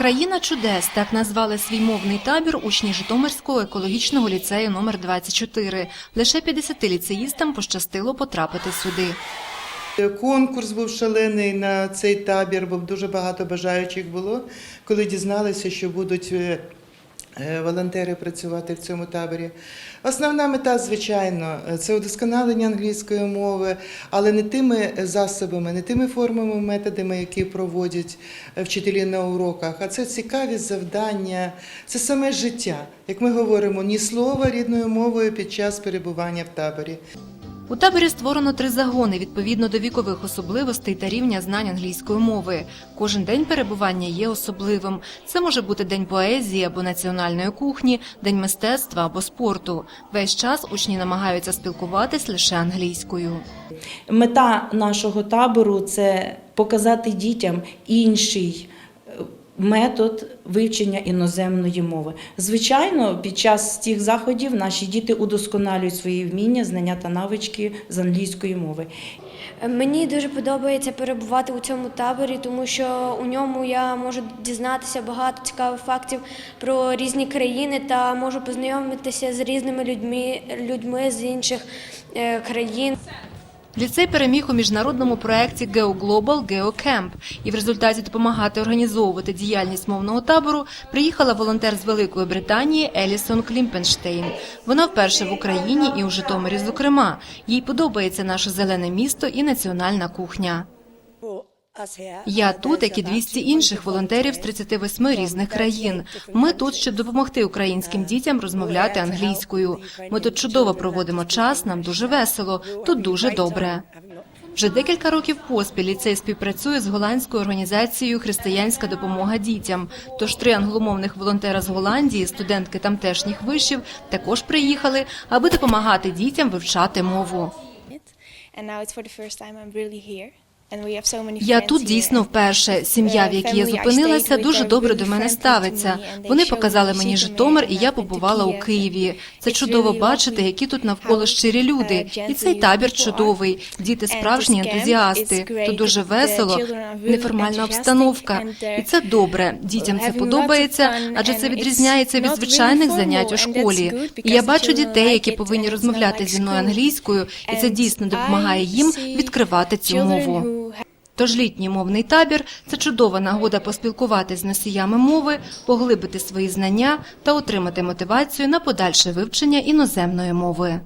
Країна чудес так назвали свій мовний табір учні Житомирського екологічного ліцею номер 24. Лише 50 ліцеїстам пощастило потрапити сюди. Конкурс був шалений на цей табір, бо дуже багато бажаючих було, коли дізналися, що будуть е, е, волонтери працювати в цьому таборі. Основна мета, звичайно, це удосконалення англійської мови, але не тими засобами, не тими формами, методами, які проводять е, вчителі на уроках, а це цікаві завдання, це саме життя. Як ми говоримо, ні слова рідною мовою під час перебування в таборі. У таборі створено три загони відповідно до вікових особливостей та рівня знань англійської мови. Кожен день перебування є особливим. Це може бути день поезії або національної кухні, день мистецтва або спорту. Весь час учні намагаються спілкуватись лише англійською. Мета нашого табору це показати дітям інший метод вивчення іноземної мови. Звичайно, під час цих заходів наші діти удосконалюють свої вміння, знання та навички з англійської мови. Мені дуже подобається перебувати у цьому таборі, тому що у ньому я можу дізнатися багато цікавих фактів про різні країни та можу познайомитися з різними людьми, людьми з інших е, країн. Ліцей переміг у міжнародному проєкті «Геоглобал Геокемп». І в результаті допомагати організовувати діяльність мовного табору приїхала волонтер з Великої Британії Елісон Клімпенштейн. Вона вперше в Україні і у Житомирі, зокрема. Їй подобається наше зелене місто і національна кухня. Я тут, як і 200 інших волонтерів з 38 різних країн. Ми тут, щоб допомогти українським дітям розмовляти англійською. Ми тут чудово проводимо час, нам дуже весело, тут дуже добре. Вже декілька років поспіль ліцей співпрацює з голландською організацією Християнська допомога дітям. Тож три англомовних волонтера з Голландії, студентки тамтешніх вишів, також приїхали, аби допомагати дітям вивчати мову. And now it's for the first time I'm really here. Я тут дійсно вперше. Сім'я, в якій я зупинилася, дуже добре до мене ставиться. Вони показали мені Житомир, і я побувала у Києві. Це чудово бачити, які тут навколо щирі люди. І цей табір чудовий. Діти справжні ентузіасти. Тут дуже весело, неформальна обстановка. І це добре. Дітям це подобається, адже це відрізняється від звичайних занять у школі. І я бачу дітей, які повинні розмовляти зі мною англійською, і це дійсно допомагає їм відкривати цю мову. Тож літній мовний табір це чудова нагода поспілкуватися з носіями мови, поглибити свої знання та отримати мотивацію на подальше вивчення іноземної мови.